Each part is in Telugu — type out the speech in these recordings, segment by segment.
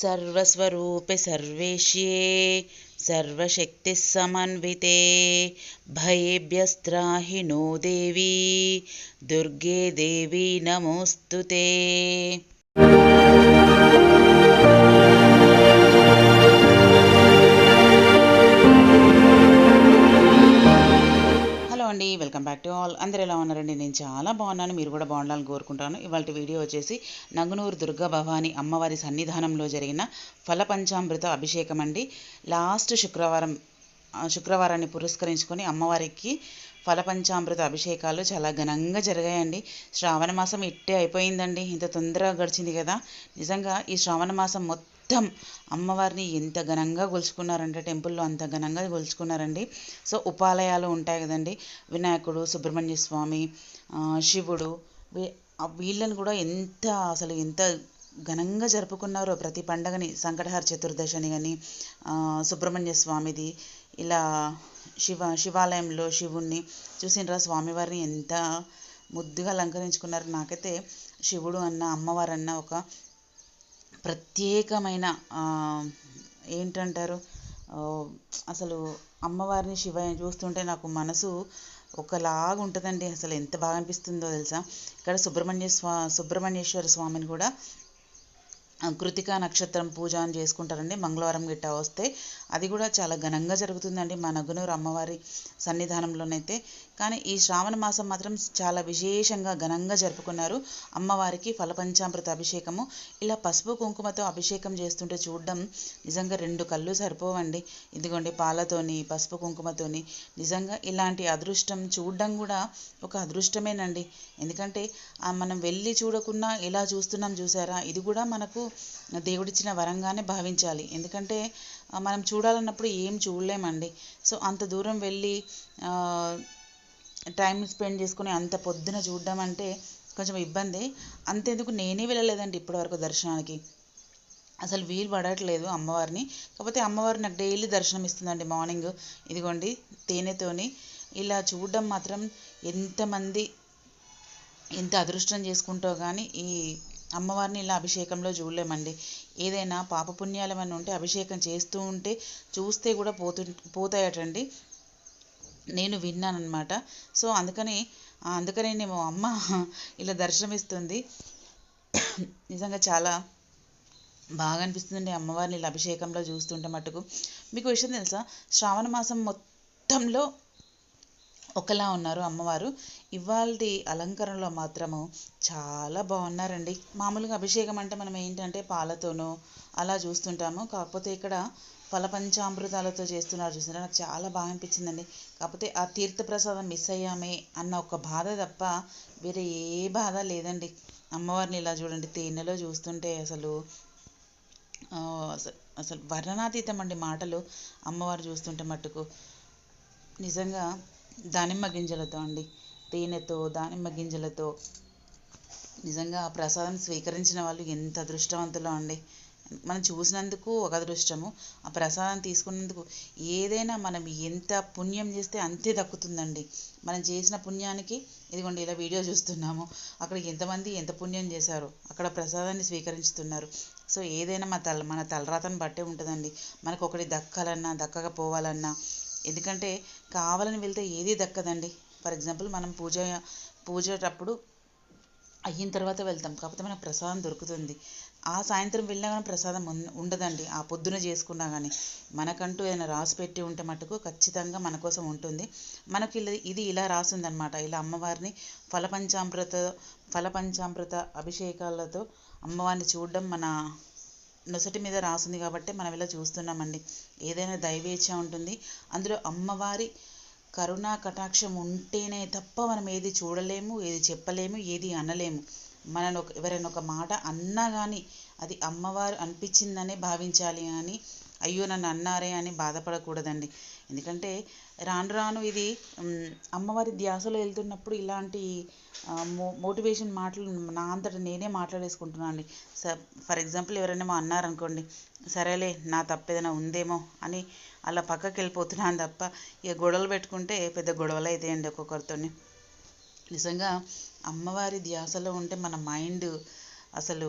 सर्वस्वरूपे सर्वेश्ये सर्वशक्तिसमन्विते भयेभ्यस्त्राहि नो देवी दुर्गे देवी नमोऽस्तु ते అండి. Welcome back to all. అందరు ఎలా ఉన్నారండి? నేను చాలా బాగున్నాను. మీరు కూడా బాగుండాలని కోరుకుంటాను. ఇవాళ వీడియో వచ్చేసి నంగునూరు దుర్గా భవాని అమ్మవారి సన్నిధానంలో జరిగిన ఫల పంచామృత అభిషేకం అండి. లాస్ట్ శుక్రవారం శుక్రవారాన్ని పురస్కరించుకొని అమ్మవారికి ఫలపంచామృత అభిషేకాలు చాలా ఘనంగా జరిగాయండి. శ్రావణ మాసం ఇట్టే అయిపోయిందండి. ఇంత తొందరగా గడిచింది కదా. నిజంగా ఈ శ్రావణ మాసం మొత్తం మొత్తం అమ్మవారిని ఎంత ఘనంగా కొలుచుకున్నారంటే టెంపుల్లో అంత ఘనంగా కొలుచుకున్నారండి సో ఉపాలయాలు ఉంటాయి కదండి. వినాయకుడు సుబ్రహ్మణ్య స్వామి శివుడు వీళ్ళని కూడా ఎంత అసలు ఎంత ఘనంగా జరుపుకున్నారో ప్రతి పండగని సంకటహర చతుర్దశని కానీ సుబ్రహ్మణ్య స్వామిది ఇలా శివ శివాలయంలో శివుణ్ణి చూసినరా స్వామివారిని ఎంత ముద్దుగా అలంకరించుకున్నారు. నాకైతే శివుడు అన్న అమ్మవారన్న ఒక ప్రత్యేకమైన ఏంటంటారు? అసలు అమ్మవారిని శివయ్య చూస్తుంటే నాకు మనసు ఒకలాగా ఉంటుందండి. అసలు ఎంత బాగా అనిపిస్తుందో తెలుసా? ఇక్కడ సుబ్రహ్మణ్య స్వా సుబ్రహ్మణ్యేశ్వర స్వామిని కూడా కృతికా నక్షత్రం పూజ అని చేసుకుంటారండి. మంగళవారం గిట్ట వస్తే అది కూడా చాలా ఘనంగా జరుగుతుందండి మా నగునూరు అమ్మవారి సన్నిధానంలోనైతే. కానీ ఈ శ్రావణ మాసం మాత్రం చాలా విశేషంగా ఘనంగా జరుపుకున్నారు అమ్మవారికి ఫలపంచామృత అభిషేకము. ఇలా పసుపు కుంకుమతో అభిషేకం చేస్తుంటే చూడడం నిజంగా రెండు కళ్ళు సరిపోవండి. ఇదిగోండి పాలతోని పసుపు కుంకుమతోని నిజంగా ఇలాంటి అదృష్టం చూడడం కూడా ఒక అదృష్టమేనండి. ఎందుకంటే మనం వెళ్ళి చూడకుండా ఇలా చూస్తున్నాం చూసారా ఇది కూడా మనకు దేవుడిచ్చిన వరంగానే భావించాలి. ఎందుకంటే మనం చూ చూడాలన్నప్పుడు ఏం చూడలేమండి. సో అంత దూరం వెళ్ళి టైం స్పెండ్ చేసుకుని అంత పొద్దున చూడడం అంటే కొంచెం ఇబ్బంది. అంతేందుకు నేనే వెళ్ళలేదండి ఇప్పటివరకు దర్శనానికి. అసలు వీలు పడట్లేదు అమ్మవారిని. కాకపోతే అమ్మవారు నాకు డైలీ దర్శనం ఇస్తుందండి మార్నింగ్. ఇదిగోండి తేనెతోని ఇలా చూడడం మాత్రం ఎంతమంది ఎంత అదృష్టం చేసుకుంటో కానీ ఈ అమ్మవారిని ఇలా అభిషేకంలో చూడలేమండి. ఏదైనా పాపపుణ్యాలు ఏమైనా ఉంటే అభిషేకం చేస్తూ ఉంటే చూస్తే కూడా పోతు పోతాయటండి. నేను విన్నాను అనమాట సో అందుకని అందుకనే నేను అమ్మ ఇలా దర్శనమిస్తుంది. నిజంగా చాలా బాగా అనిపిస్తుందండి అమ్మవారిని ఇలా అభిషేకంలో చూస్తుంటే మటుకు. మీకు విషయం తెలుసా? శ్రావణ మాసం మొత్తంలో ఒకలా ఉన్నారు అమ్మవారు. ఇవాళ అలంకరణలో మాత్రము చాలా బాగున్నారండి. మామూలుగా అభిషేకం అంటే మనం ఏంటంటే పాలతోనో అలా చూస్తుంటాము. కాకపోతే ఇక్కడ ఫలపంచామృతాలతో చేస్తున్నారు చూసినారా నాకు చాలా బాగా అనిపించిందండి. కాకపోతే ఆ తీర్థప్రసాదం మిస్ అయ్యామే అన్న ఒక బాధ తప్ప వేరే ఏ బాధ లేదండి. అమ్మవారిని ఇలా చూడండి తేనెలో చూస్తుంటే అసలు అసలు అసలు వర్ణనాతీతం అండి మాటలు. అమ్మవారు చూస్తుంటే మట్టుకు నిజంగా దానిమ్మ గింజలతో అండి. తేనెతో దానిమ్మ గింజలతో నిజంగా ఆ ప్రసాదం స్వీకరించిన వాళ్ళు ఎంత అదృష్టవంతులో అండి. మనం చూసినందుకు ఒక అదృష్టము ఆ ప్రసాదం తీసుకున్నందుకు ఏదైనా మనం ఎంత పుణ్యం చేస్తే అంతే దక్కుతుందండి. మనం చేసిన పుణ్యానికి ఇదిగోండి ఇలా వీడియో చూస్తున్నాము అక్కడ ఎంతమంది ఎంత పుణ్యం చేశారు అక్కడ ప్రసాదాన్ని స్వీకరించుతున్నారు సో ఏదైనా మన తల మన తలరాతను బట్టే ఉంటుందండి. మనకు ఒకటి దక్కాలన్నా దక్కకపోవాలన్నా ఎందుకంటే కావాలని వెళ్తే ఏది దక్కదండి. ఫర్ ఎగ్జాంపుల్ మనం పూజ పూజటప్పుడు అయిన తర్వాత వెళ్తాం. కాకపోతే మనకు ప్రసాదం దొరుకుతుంది. ఆ సాయంత్రం వెళ్ళినా కానీ ప్రసాదం ఉండదండి. ఆ పొద్దున చేసుకున్నా కానీ మనకంటూ ఏదైనా రాసి పెట్టి ఉంటే మటుకు ఖచ్చితంగా మన కోసం ఉంటుంది. మనకి ఇలా ఇది ఇలా రాసిందనమాట ఇలా అమ్మవారిని ఫలపంచామృత ఫలపంచామృత అభిషేకాలతో అమ్మవారిని చూడడం మన నొసటి మీద రాసింది కాబట్టి మనం ఇలా చూస్తున్నామండి. ఏదైనా దైవేచ్ఛ ఉంటుంది. అందులో అమ్మవారి కరుణా కటాక్షం ఉంటేనే తప్ప మనం ఏది చూడలేము ఏది చెప్పలేము ఏది అనలేము. మనను ఒక ఎవరైనా ఒక మాట అన్నా కానీ అది అమ్మవారు అనిపించిందనే భావించాలి అని అయ్యో నన్ను అన్నారే అని బాధపడకూడదండి. ఎందుకంటే రాను రాను ఇది అమ్మవారి ధ్యాసలో వెళ్తున్నప్పుడు ఇలాంటి మో మోటివేషన్ మాటలు నా అంతటా నేనే మాట్లాడేసుకుంటున్నాను అండి స ఫర్ ఎగ్జాంపుల్ ఎవరైనా అన్నారనుకోండి సరేలే నా తప్పు ఏదైనా ఉందేమో అని అలా పక్కకి వెళ్ళిపోతున్నాను తప్ప ఇక గొడవలు పెట్టుకుంటే పెద్ద గొడవలు అవుతాయండి ఒక్కొక్కరితోని. నిజంగా అమ్మవారి ధ్యాసలో ఉంటే మన మైండ్ అసలు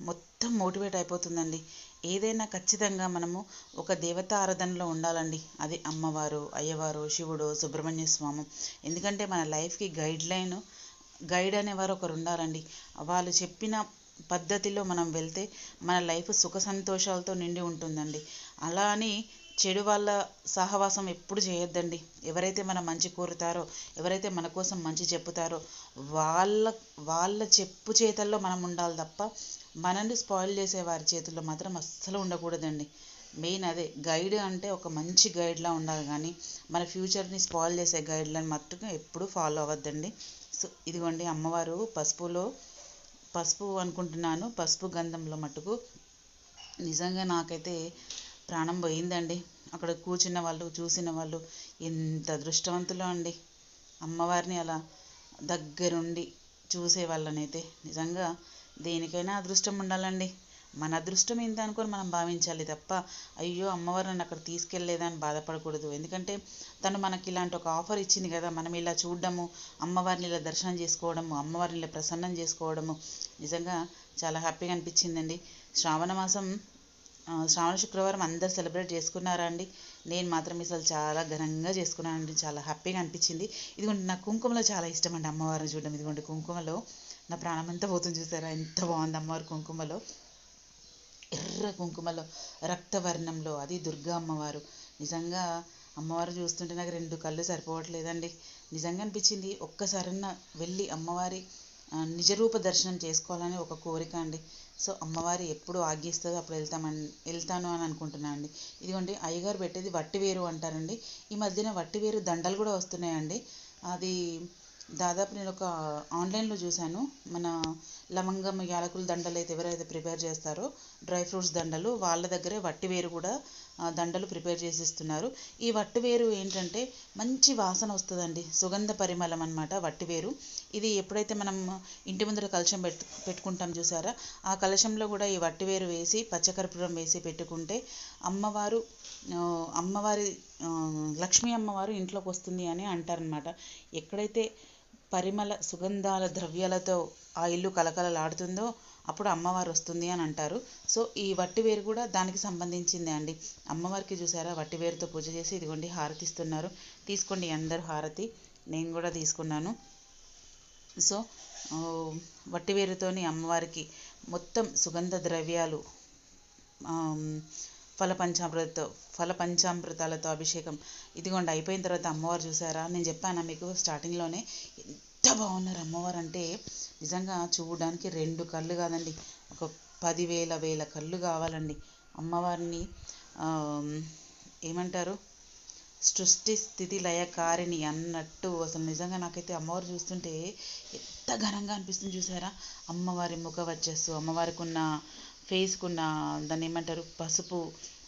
మొత్తం మోటివేట్ అయిపోతుందండి. ఏదైనా ఖచ్చితంగా మనము ఒక దేవత ఆరాధనలో ఉండాలండి. అది అమ్మవారు అయ్యవారు శివుడు సుబ్రహ్మణ్య స్వామి. ఎందుకంటే మన లైఫ్కి గైడ్ లైన్ గైడ్ అనేవారు ఒకరు ఉండాలండి. వాళ్ళు చెప్పిన పద్ధతిలో మనం వెళ్తే మన లైఫ్ సుఖ సంతోషాలతో నిండి ఉంటుందండి. అలా అని చెడు వాళ్ళ సహవాసం ఎప్పుడు చేయొద్దండి. ఎవరైతే మన మంచి కోరుతారో ఎవరైతే మన కోసం మంచి చెప్పుతారో వాళ్ళ వాళ్ళ చెప్పు చేతల్లో మనం ఉండాలి తప్ప మనల్ని స్పాయిల్ చేసే వారి చేతుల్లో మాత్రం అస్సలు ఉండకూడదండి. మెయిన్ అదే గైడ్ అంటే ఒక మంచి గైడ్లా ఉండాలి కానీ మన ఫ్యూచర్ని స్పాయిల్ చేసే గైడ్లను మట్టుకు ఎప్పుడూ ఫాలో అవ్వద్దండి. సో ఇదిగోండి అమ్మవారు పసుపులో పసుపు అనుకుంటున్నాను పసుపు గంధంలో మట్టుకు నిజంగా నాకైతే ప్రాణం పోయిందండి. అక్కడ కూర్చున్న వాళ్ళు చూసిన వాళ్ళు ఎంత అదృష్టవంతులు అండి. అమ్మవారిని అలా దగ్గరుండి చూసే వాళ్ళనైతే నిజంగా దేనికైనా అదృష్టం ఉండాలండి. మన అదృష్టం ఇంత అనుకొని మనం భావించాలి తప్ప అయ్యో అమ్మవారు నన్ను అక్కడ తీసుకెళ్ళలేదా అని బాధపడకూడదు. ఎందుకంటే తను మనకి ఇలాంటి ఒక ఆఫర్ ఇచ్చింది కదా మనం ఇలా చూడడము అమ్మవారిని ఇలా దర్శనం చేసుకోవడము అమ్మవారిని ఇలా ప్రసన్నం చేసుకోవడము. నిజంగా చాలా హ్యాపీగా అనిపించిందండి. శ్రావణ మాసం శ్రావణ శుక్రవారం అందరు సెలబ్రేట్ చేసుకున్నారా అండి? నేను మాత్రం అసలు చాలా ఘనంగా చేసుకున్నానండి. చాలా హ్యాపీగా అనిపించింది. ఇదిగోండి నాకు కుంకుమలో చాలా ఇష్టం అండి అమ్మవారిని చూడడం. ఇదిగోండి కుంకుమలో నా ప్రాణం అంతా పోతుంది చూసారా? ఎంత బాగుంది అమ్మవారి కుంకుమలో. ఎర్ర కుంకుమలో రక్తవర్ణంలో. అది దుర్గా అమ్మవారు. నిజంగా అమ్మవారు చూస్తుంటే నాకు రెండు కళ్ళు సరిపోవట్లేదండి. నిజంగా అనిపించింది ఒక్కసారన్నా వెళ్ళి అమ్మవారి నిజరూప దర్శనం చేసుకోవాలని ఒక కోరిక అండి. సో అమ్మవారి ఎప్పుడు ఆగిస్తుందో అప్పుడు వెళ్తామని వెళ్తాను అని అనుకుంటున్నాను అండి. ఇదిగోండి అయ్యగారు పెట్టేది వట్టివేరు అంటారండి. ఈ మధ్యన వట్టివేరు దండలు కూడా వస్తున్నాయండి. అది దాదాపు నేను ఒక ఆన్లైన్లో చూశాను. మన లవంగం యాలకుల దండలు అయితే ఎవరైతే ప్రిపేర్ చేస్తారో డ్రై ఫ్రూట్స్ దండలు వాళ్ళ దగ్గరే వట్టివేరు కూడా దండలు ప్రిపేర్ చేసి ఇస్తున్నారు. ఈ వట్టివేరు ఏంటంటే మంచి వాసన వస్తుందండి. సుగంధ పరిమళం అనమాట వట్టివేరు ఇది ఎప్పుడైతే మనం ఇంటి ముందర కలశం పెట్టు పెట్టుకుంటాం చూసారా ఆ కలశంలో కూడా ఈ వట్టివేరు వేసి పచ్చకర్పూరం వేసి పెట్టుకుంటే అమ్మవారు అమ్మవారి లక్ష్మీ అమ్మవారు ఇంట్లోకి వస్తుంది అని అంటారనమాట ఎక్కడైతే పరిమళ సుగంధాల ద్రవ్యాలతో ఆ ఇల్లు కలకలలాడుతుందో అప్పుడు అమ్మవారు వస్తుంది అని అంటారు. సో ఈ వట్టివేరు కూడా దానికి సంబంధించిందే అండి. అమ్మవారికి చూసారా వట్టివేరుతో పూజ చేసి ఇదిగోండి హారతి ఇస్తున్నారు. తీసుకోండి అందరు హారతి. నేను కూడా తీసుకున్నాను. సో వట్టివేరుతోని అమ్మవారికి మొత్తం సుగంధ ద్రవ్యాలు ఫల పంచామృతతో ఫల పంచామృతాలతో అభిషేకం. ఇదిగోండి అయిపోయిన తర్వాత అమ్మవారు చూసారా? నేను చెప్పాను మీకు స్టార్టింగ్లోనే ఎంత బాగున్నారు అమ్మవారు అంటే నిజంగా చూడడానికి రెండు కళ్ళు కాదండి. ఒక పదివేల వేల కళ్ళు కావాలండి. అమ్మవారిని ఏమంటారు? సృష్టి స్థితి లయకారిణి అన్నట్టు అసలు నిజంగా నాకైతే అమ్మవారు చూస్తుంటే ఎంత ఘనంగా అనిపిస్తుంది చూసారా? అమ్మవారి ముఖ వచ్చస్సు అమ్మవారికి ఉన్న ఫేస్కి ఉన్న దాన్ని ఏమంటారు? పసుపు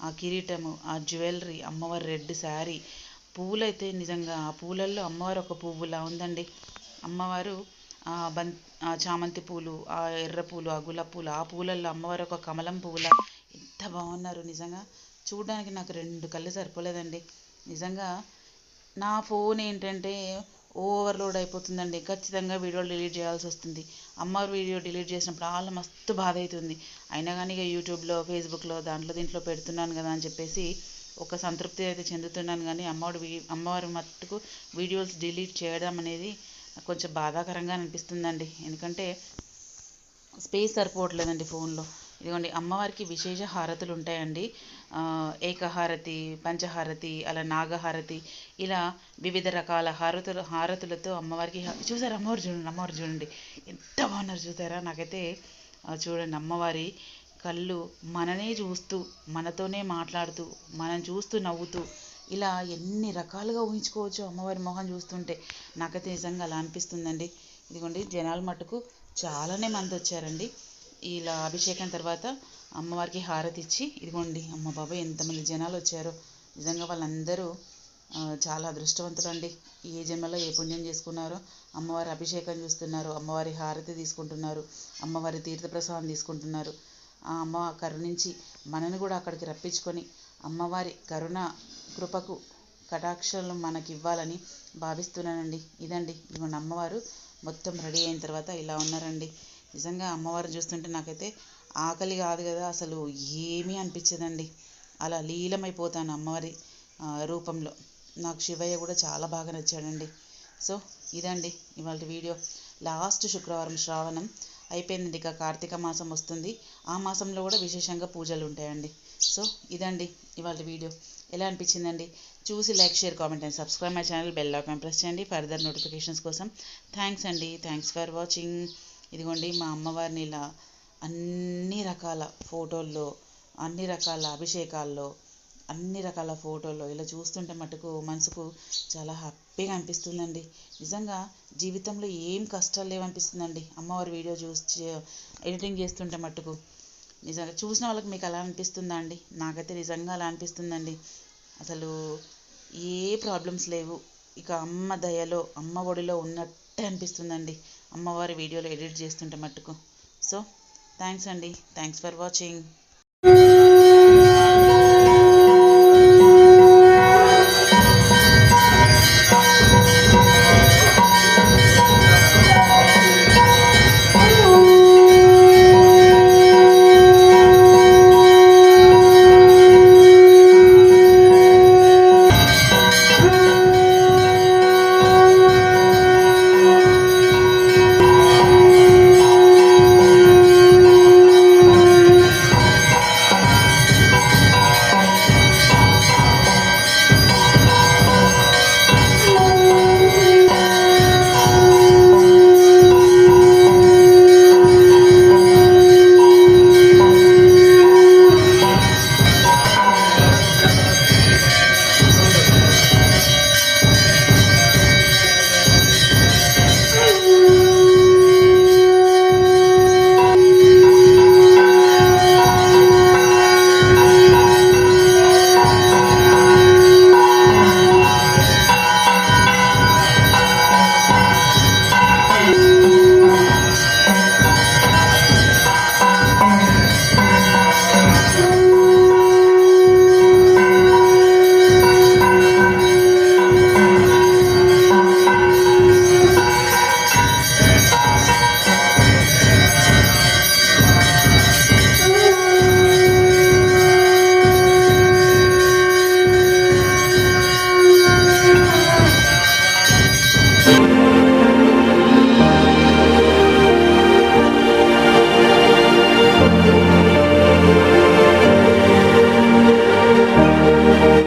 ఆ కిరీటము ఆ జ్యువెలరీ అమ్మవారి రెడ్ శారీ పూలైతే నిజంగా ఆ పూలల్లో అమ్మవారు ఒక పువ్వులా ఉందండి. అమ్మవారు బం చామంతి పూలు ఆ ఎర్ర పూలు ఆ గులాబీ పూలు ఆ పూలల్లో అమ్మవారు ఒక కమలం పువ్వులా ఎంత బాగున్నారు నిజంగా. చూడడానికి నాకు రెండు కళ్ళు సరిపోలేదండి. నిజంగా నా ఫోన్ ఏంటంటే ఓవర్లోడ్ అయిపోతుందండి. ఖచ్చితంగా వీడియోలు డిలీట్ చేయాల్సి వస్తుంది. అమ్మవారి వీడియో డిలీట్ చేసినప్పుడు చాలా మస్తు బాధ అవుతుంది అయినా కానీ ఇక యూట్యూబ్లో ఫేస్బుక్లో దాంట్లో దీంట్లో పెడుతున్నాను కదా అని చెప్పేసి ఒక సంతృప్తి అయితే చెందుతున్నాను. కానీ అమ్మవారి అమ్మవారి మట్టుకు వీడియోస్ డిలీట్ చేయడం అనేది కొంచెం బాధాకరంగా అనిపిస్తుందండి. ఎందుకంటే స్పేస్ సరిపోవట్లేదండి ఫోన్లో. ఇదిగోండి అమ్మవారికి విశేష హారతులు ఉంటాయండి. ఏకహారతి పంచహారతి అలా నాగహారతి ఇలా వివిధ రకాల హారతులు హారతులతో అమ్మవారికి చూసారు అమ్మవారు చూడండి అమ్మవారు చూడండి. ఎంత బాగున్నారు చూసారా? నాకైతే చూడండి అమ్మవారి కళ్ళు మననే చూస్తూ మనతోనే మాట్లాడుతూ మనం చూస్తూ నవ్వుతూ ఇలా ఎన్ని రకాలుగా ఊహించుకోవచ్చు అమ్మవారి మొహం చూస్తుంటే. నాకైతే నిజంగా అలా అనిపిస్తుందండి. ఇదిగోండి జనాలు మటుకు చాలానే మంది వచ్చారండి ఇలా అభిషేకం తర్వాత అమ్మవారికి హారతి ఇచ్చి ఇదిగోండి అమ్మ బాబాయ్ ఎంతమంది జనాలు వచ్చారో. నిజంగా వాళ్ళందరూ చాలా అదృష్టవంతులండి. ఏ జన్మలో ఏ పుణ్యం చేసుకున్నారో అమ్మవారి అభిషేకం చూస్తున్నారు అమ్మవారి హారతి తీసుకుంటున్నారు అమ్మవారి తీర్థప్రసాదం తీసుకుంటున్నారు. ఆ అమ్మ కరుణించి మనని కూడా అక్కడికి రప్పించుకొని అమ్మవారి కరుణ కృపకు కటాక్షాలు మనకి ఇవ్వాలని భావిస్తున్నానండి. ఇదండి ఇదిగోండి అమ్మవారు మొత్తం రెడీ అయిన తర్వాత ఇలా ఉన్నారండి. నిజంగా అమ్మవారు చూస్తుంటే నాకైతే ఆకలి కాదు కదా అసలు ఏమీ అనిపించదండి. అలా లీలమైపోతాను అమ్మవారి రూపంలో. నాకు శివయ్య కూడా చాలా బాగా నచ్చాడండి. సో ఇదండి ఇవాళ వీడియో. లాస్ట్ శుక్రవారం శ్రావణం అయిపోయిందండి ఇక కార్తీక మాసం వస్తుంది. ఆ మాసంలో కూడా విశేషంగా పూజలు ఉంటాయండి. సో ఇదండి ఇవాళ వీడియో. ఎలా అనిపించిందండి? చూసి like share comment and subscribe my channel bell icon press చేయండి ఫర్దర్ నోటిఫికేషన్స్ కోసం. థ్యాంక్స్ అండి. Thanks for watching. ఇదిగోండి మా అమ్మవారిని ఇలా అన్ని రకాల ఫోటోల్లో అన్ని రకాల అభిషేకాల్లో అన్ని రకాల ఫోటోల్లో ఇలా చూస్తుంటే మటుకు మనసుకు చాలా హ్యాపీగా అనిపిస్తుందండి. నిజంగా జీవితంలో ఏం కష్టాలు లేవనిపిస్తుందండి. అమ్మవారి వీడియో చూసి ఎడిటింగ్ చేస్తుంటే మటుకు నిజంగా చూసిన వాళ్ళకి మీకు అలా అనిపిస్తుందా అండి? నాకైతే నిజంగా అలా అనిపిస్తుందండి. అసలు ఏ ప్రాబ్లమ్స్ లేవు. ఇక అమ్మ దయలో అమ్మ ఒడిలో ఉన్నట్టే అనిపిస్తుందండి. అమ్మవారి వీడియోలో ఎడిట్ చేస్తుంటే మట్టుకు సో థ్యాంక్స్ అండి థ్యాంక్స్ ఫర్ వాచింగ్